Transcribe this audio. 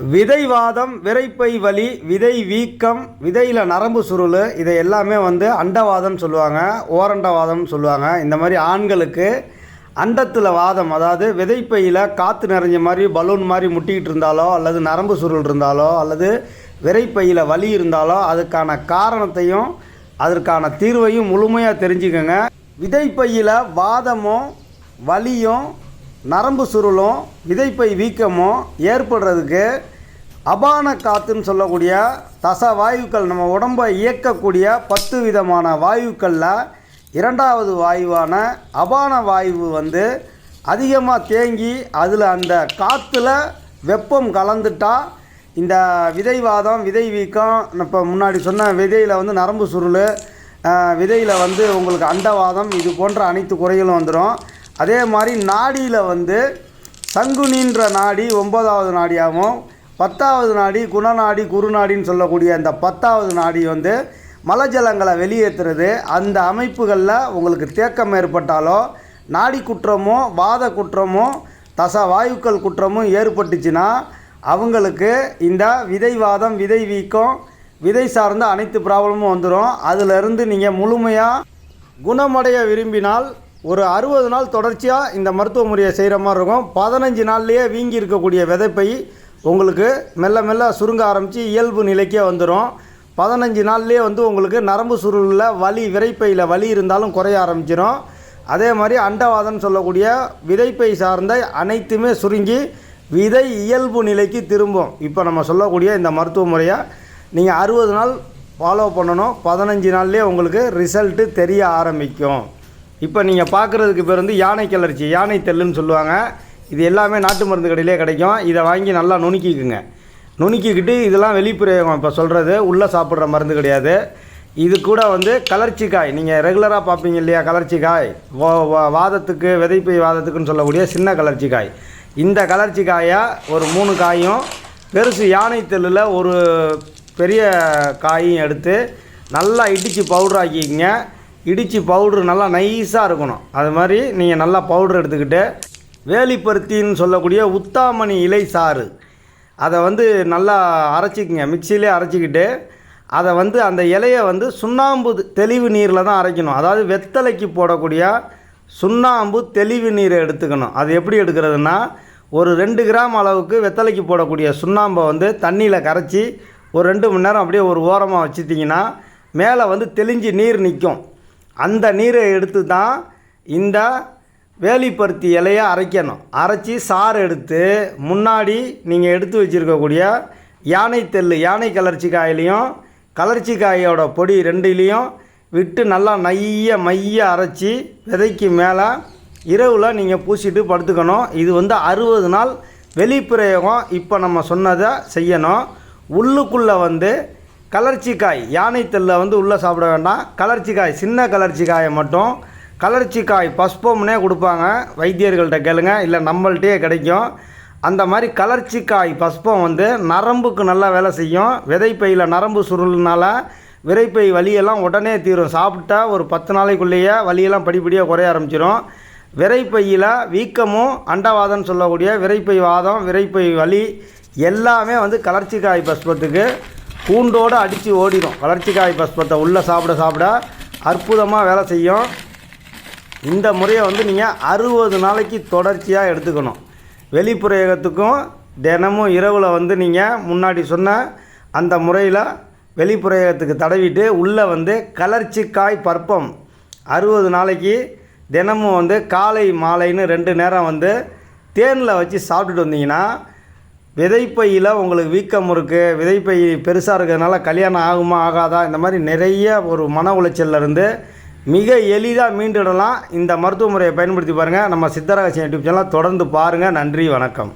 விதைவாதம் விரைப்பை வலி விதை வீக்கம் விதையில் நரம்பு சுருள் இதை எல்லாமே வந்து அண்டவாதம் சொல்லுவாங்க ஓரண்டவாதம் சொல்லுவாங்க. இந்த மாதிரி ஆண்களுக்கு அண்டத்தில் வாதம் அதாவது விதைப்பையில் காற்று நிறைஞ்ச மாதிரி பலூன் மாதிரி முட்டிக்கிட்டு இருந்தாலோ அல்லது நரம்பு சுருள் இருந்தாலோ அல்லது விரைப்பையில் வலி இருந்தாலோ அதுக்கான காரணத்தையும் அதற்கான தீர்வையும் முழுமையாக தெரிஞ்சுக்கோங்க. விதைப்பையில் வாதமும் வலியும் நரம்பு சுருளும் விதைப்பை வீக்கமும் ஏற்படுறதுக்கு அபான காற்றுன்னு சொல்லக்கூடிய தச வாயுக்கள் நம்ம உடம்பை இயக்கக்கூடிய பத்து விதமான வாயுக்களில் இரண்டாவது வாயுவான அபான வாயு வந்து அதிகமாக தேங்கி அதில் அந்த காற்றுல வெப்பம் கலந்துட்டா இந்த விதைவாதம் விதை வீக்கம் இப்போ முன்னாடி சொன்ன விதையில் வந்து நரம்பு சுருள் விதையில் வந்து உங்களுக்கு அண்டவாதம் இது போன்ற அனைத்து குறைகளும் வந்துடும் அதே மாதிரி நாடியில் வந்து சங்குனின்ற நாடி ஒன்பதாவது நாடியாகவும் பத்தாவது நாடி குணநாடி குறுநாடின்னு சொல்லக்கூடிய அந்த பத்தாவது நாடி வந்து மலஜலங்களை வெளியேற்றுறது அந்த அமைப்புகளில் உங்களுக்கு தேக்கம் ஏற்பட்டாலோ நாடி குற்றமோ வாத குற்றமோ தச வாயுக்கள் குற்றமும் ஏற்பட்டுச்சுன்னா அவங்களுக்கு இந்த விதைவாதம் விதை வீக்கம் விதை சார்ந்த அனைத்து ப்ராப்ளமும் வந்துடும் அதிலிருந்து நீங்கள் முழுமையாக குணமடைய விரும்பினால் ஒரு அறுபது நாள் தொடர்ச்சியாக இந்த மருத்துவ முறையை செய்கிற மாதிரி இருக்கும். பதினஞ்சு நாள்லேயே வீங்கி இருக்கக்கூடிய விதைப்பை உங்களுக்கு மெல்ல மெல்ல சுருங்க ஆரம்பித்து இயல்பு நிலைக்கே வந்துடும் பதினஞ்சு நாள்லேயே வந்து உங்களுக்கு நரம்பு சுருளில் வலி விரைப்பையில் வலி இருந்தாலும் குறைய ஆரம்பிச்சிடும் அதே மாதிரி அண்டவாதம்னு சொல்லக்கூடிய விதைப்பை சார்ந்த அனைத்துமே சுருங்கி விதை இயல்பு நிலைக்கு திரும்பும். இப்போ நம்ம சொல்லக்கூடிய இந்த மருத்துவ முறையை நீங்கள் அறுபது நாள் ஃபாலோ பண்ணணும். பதினஞ்சு நாள்லேயே உங்களுக்கு ரிசல்ட்டு தெரிய ஆரம்பிக்கும். இப்போ நீங்கள் பார்க்குறதுக்கு பேர் வந்து யானை கிளர்ச்சி யானை தெல்லுன்னு சொல்லுவாங்க. இது எல்லாமே நாட்டு மருந்து கடையிலே கிடைக்கும். இதை வாங்கி நல்லா நுணுக்கிக்குங்க. நுணுக்கிக்கிட்டு இதெல்லாம் வெளிப்பிரயோகம் இப்போ சொல்கிறது உள்ளே சாப்பிட்ற மருந்து கிடையாது. இது கூட வந்து கலர்ச்சிக்காய். நீங்கள் ரெகுலராக பார்ப்பீங்க இல்லையா கலர்ச்சிக்காய். வா- வாதத்துக்கு விதைப்பை வாதத்துக்குன்னு சொல்லக்கூடிய சின்ன கலர்ச்சிக்காய். இந்த கலர்ச்சிக்காயை ஒரு மூணு காயும் பெருசு யானை தெல்லில் ஒரு பெரிய காயும் எடுத்து நல்லா இடித்து பவுடர் ஆக்கிக்கிங்க. இடித்து பவுட்ரு நல்லா நைஸாக இருக்கணும். அது மாதிரி நீங்கள் நல்லா பவுட்ரு எடுத்துக்கிட்டு வேலிப்பருத்தின்னு சொல்லக்கூடிய உத்தாமணி இலை சாறு. அதை வந்து நல்லா அரைச்சிக்கங்க. மிக்சியிலே அரைச்சிக்கிட்டு அதை வந்து அந்த இலையை வந்து சுண்ணாம்பு தெளிவு நீரில் தான் அரைக்கணும். அதாவது வெத்தலைக்கு போடக்கூடிய சுண்ணாம்பு தெளிவு நீரை எடுத்துக்கணும். அது எப்படி எடுக்கிறதுனா ஒரு ரெண்டு கிராம் அளவுக்கு வெத்தலைக்கு போடக்கூடிய சுண்ணாம்பை வந்து தண்ணியில் கரைச்சி ஒரு ரெண்டு மணி நேரம் அப்படியே ஒரு ஓரமாக வச்சுட்டிங்கன்னா மேலே வந்து தெளிஞ்சு நீர் நிற்கும் அந்த நீரை எடுத்து தான் இந்த வேலிப்பருத்தி இலையை அரைக்கணும். அரைச்சி சாறு எடுத்து முன்னாடி நீங்கள் எடுத்து வச்சுருக்கக்கூடிய யானை தெல் யானை கலர்ச்சி காயிலையும் கலர்ச்சி காயோட பொடி ரெண்டுலேயும் விட்டு நல்லா நைய மைய அரைச்சி விதைக்கு மேலே இரவில் நீங்கள் பூசிட்டு படுத்துக்கணும். இது வந்து அறுபது நாள் வெளிப்பிரயோகம். இப்போ நம்ம சொன்னதை செய்யணும். உள்ளுக்குள்ளே வந்து கலர்ச்சிக்காய் யானை தெல்லை வந்து உள்ளே சாப்பிட வேண்டாம். கலர்ச்சிக்காய் சின்ன கலர்ச்சிக்காயை மட்டும். கலர்ச்சிக்காய் பஸ்பம்னே கொடுப்பாங்க. வைத்தியர்கள்ட்ட கேளுங்க இல்லை நம்மள்கிட்டயே கிடைக்கும். அந்த மாதிரி கலர்ச்சிக்காய் பஸ்பம் வந்து நரம்புக்கு நல்லா வேலை செய்யும். விதைப்பையில் நரம்பு சுருள்னால விரைப்பை வலியெல்லாம் உடனே தீரும். சாப்பிட்டா ஒரு பத்து நாளைக்குள்ளேயே வலியெல்லாம் படிப்படியாக குறைய ஆரம்பிச்சிடும் விரைப்பையில் வீக்கமும் அண்டவாதம்னு சொல்லக்கூடிய விரைப்பை வாதம் விரைப்பை வலி எல்லாமே வந்து கலர்ச்சிக்காய் பஸ்பத்துக்கு. பூண்டோடு அடித்து ஓடிடும் வளர்ச்சிக்காய் பஸ்பத்தை உள்ளே சாப்பிட சாப்பிட அற்புதமாக வேலை செய்யும். இந்த முறையை வந்து நீங்கள் அறுபது நாளைக்கு தொடர்ச்சியாக எடுத்துக்கணும். வெளிப்புறையகத்துக்கும் தினமும் இரவில் வந்து நீங்கள் முன்னாடி சொன்ன அந்த முறையில் வெளிப்புறையகத்துக்கு தடவிட்டு உள்ளே வந்து கலர்ச்சிக்காய் பற்பம். அறுபது நாளைக்கு தினமும் வந்து காலை மாலைன்னு ரெண்டு நேரம் வந்து தேனில் வச்சு சாப்பிட்டுட்டு வந்தீங்கன்னா விதைப்பையில் உங்களுக்கு வீக்கம் இருக்குது விதைப்பை பெருசாக இருக்கிறதுனால கல்யாணம் ஆகுமா ஆகாதா? இந்த மாதிரி நிறைய ஒரு மன உளைச்சல்லேருந்து மிக எளிதாக மீண்டுடலாம். இந்த மருத்துவ முறையை பயன்படுத்தி பாருங்கள் நம்ம சித்தரகசியம் யூடியூப் சேனலை தொடர்ந்து பாருங்கள் நன்றி வணக்கம்.